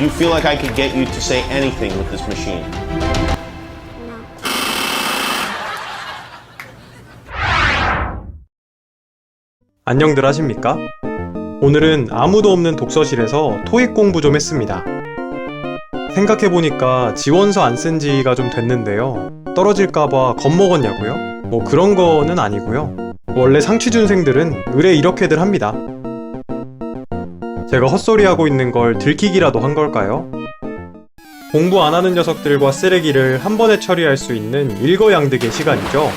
Do you feel like I could get you to say anything with this machine? 안녕들 하십니까? 오늘은 아무도 없는 독서실에서 토익 공부 좀 했습니다. 생각해보니까 지원서 안 쓴 지가 좀 됐는데요. 떨어질까봐 겁먹었냐고요? 뭐 그런 거는 아니고요. 원래 상취준생들은 의뢰 이렇게들 합니다. 제가 헛소리하고 있는 걸 들키기라도 한 걸까요? 공부 안 하는 녀석들과 쓰레기를 한 번에 처리할 수 있는 일거양득의 시간이죠.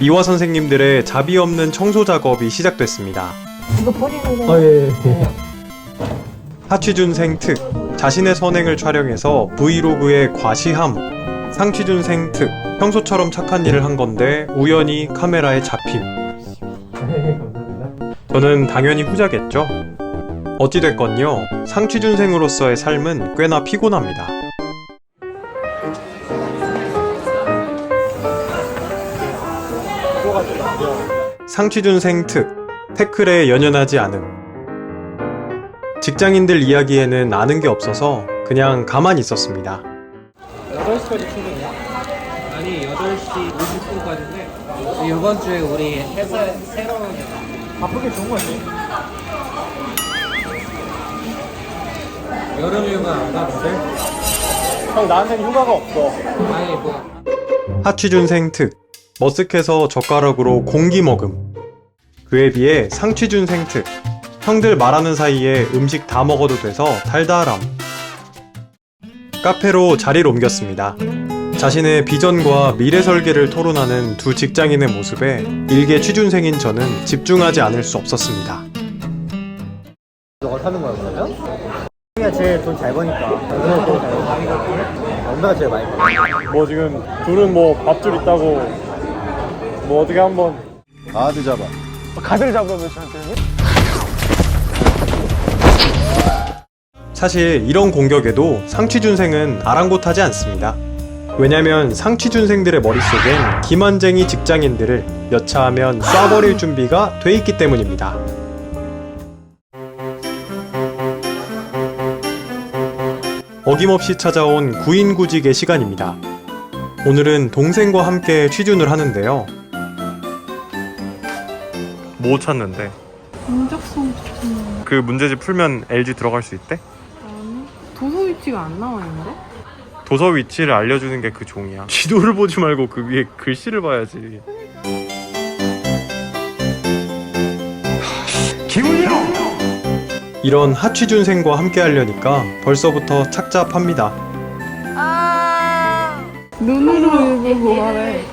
이화 선생님들의 자비 없는 청소 작업이 시작됐습니다. 이거 버리는 거. 아, 예, 예. 하취준생 특 자신의 선행을 촬영해서 브이로그에 과시함 상취준생 특 평소처럼 착한 일을 한 건데 우연히 카메라에 잡힘 감사합니다. 저는 당연히 후자겠죠 어찌됐건요 상취준생으로서의 삶은 꽤나 피곤합니다 상취준생 특 태클에 연연하지 않음 직장인들 이야기에는 아는 게 없어서 그냥 가만히 있었습니다 8시까지 출근이야? 아니, 8시 50분까지인데, 이번 주에 우리 회사 새로운. 바쁘게 좋은 거지. 여름 휴가 안 가는데? 형, 나한테는 휴가가 없어. 아니, 뭐. 하취준생 특 머쓱해서 젓가락으로 공기 먹음 그에 비해 상취준생 특 형들 말하는 사이에 음식 다 먹어도 돼서 달달함 카페로 자리를 옮겼습니다 자신의 비전과 미래 설계를 토론하는 두 직장인의 모습에 일개 취준생인 저는 집중하지 않을 수 없었습니다 엄마가 제일 많이. 뭐 지금 둘은 뭐 밥줄 있다고 뭐 어떻게 한번 가드 잡아. 가드를 잡으면 저한테 사실 이런 공격에도 상취준생은 아랑곳하지 않습니다. 왜냐면 상취준생들의 머릿속엔 기만쟁이 직장인들을 여차하면 쏴버릴 준비가 돼 있기 때문입니다. 어김없이 찾아온 구인구직의 시간입니다. 오늘은 동생과 함께 취준을 하는데요. 뭐 찾는데? 인적성 추천 그 문제집 풀면 LG 들어갈 수 있대? 아니 도서 위치가 안 나와 있는데? 도서 위치를 알려주는 게 그 종이야. 지도를 보지 말고 그 위에 글씨를 봐야지. 이런 하취준생과 함께 하려니까 벌써부터 착잡합니다. 눈으로 읽고 말해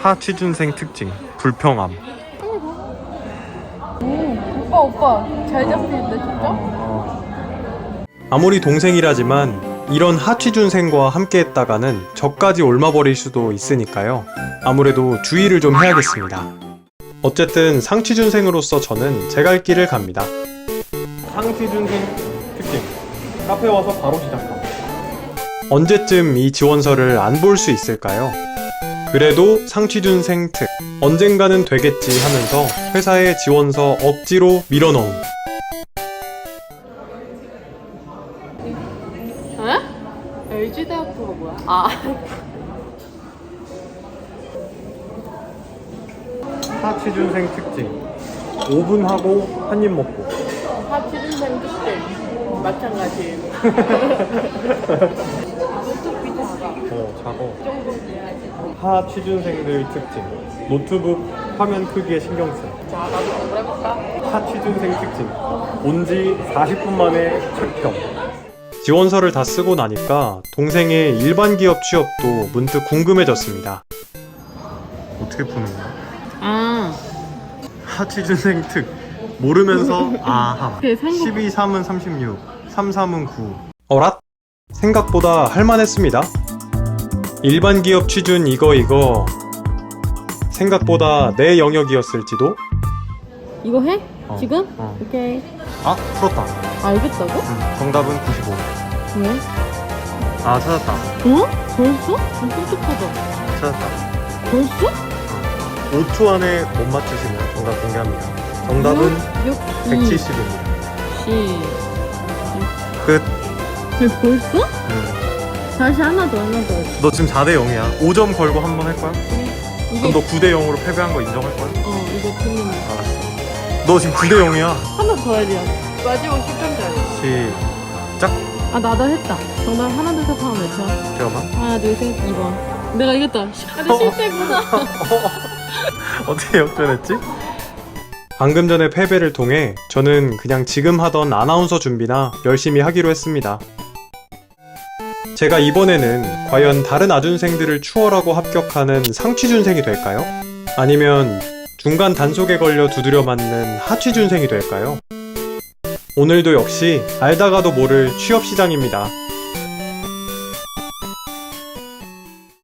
하취준생 특징 불평함. 오빠 오빠 잘 잡히는데 진짜? 아무리 동생이라지만 이런 하취준생과 함께 했다가는 저까지 옮아버릴 수도 있으니까요. 아무래도 주의를 좀 해야겠습니다. 어쨌든 상취준생으로서 저는 제 갈 길을 갑니다. 상취준생 특징 카페 와서 바로 시작함 언제쯤 이 지원서를 안 볼 수 있을까요? 그래도 상취준생 특. 언젠가는 되겠지 하면서 회사에 지원서 억지로 밀어넣음. 에? LG 대학교가 뭐야? 아. 하취준생 특징 5분 하고 한 입 먹고 특징 마찬가지 어 작어. 하 취준생들 특징. 노트북 화면 크기에 신경 쓴 자 나도 공부 해 볼까? 하 취준생 특징. 온지 40분 만에 착격 지원서를 다 쓰고 나니까 동생의 일반 기업 취업도 문득 궁금해졌습니다. 어떻게 푸는 거야? 아. 하취준생 특 모르면서 생각 12, 3은 36 3, 3은 9 어랏? 생각보다 할만했습니다 일반 기업 취준 이거 이거 생각보다 내 영역이었을지도 이거 해? 어. 지금? 어. 오케이 아 풀었다 알겠다고? 응, 정답은 95 왜? 아 찾았다 어? 벌써? 좀 똑똑하다 찾았다 벌써? 5초 안에 못 맞추시면 정답 공개합니다 정답은 역시 170입니다 시끝왜 벌써? 음. 다시 하나 더, 하나 더. 너 지금 4대 0이야. 5점 걸고 한 번 할 거야? 이게, 그럼 너 9대 0으로 패배한 거 인정할 거야? 어, 이거 틀리면. 알았어. 너 지금 9대 0이야. 하나 더 해야 돼. 마지막 10점짜리. 시작. 아, 나도 했다. 정답 하나, 둘, 셋 하면 외쳐. 잠깐만. 하나, 둘, 셋, 2번. 내가 이겼다. 아, 나 실패구나. 어떻게 역전했지? 방금 전에 패배를 통해 저는 그냥 지금 하던 아나운서 준비나 열심히 하기로 했습니다. 제가 이번에는 과연 다른 아준생들을 추월하고 합격하는 상취준생이 될까요? 아니면 중간 단속에 걸려 두드려 맞는 하취준생이 될까요? 오늘도 역시 알다가도 모를 취업시장입니다.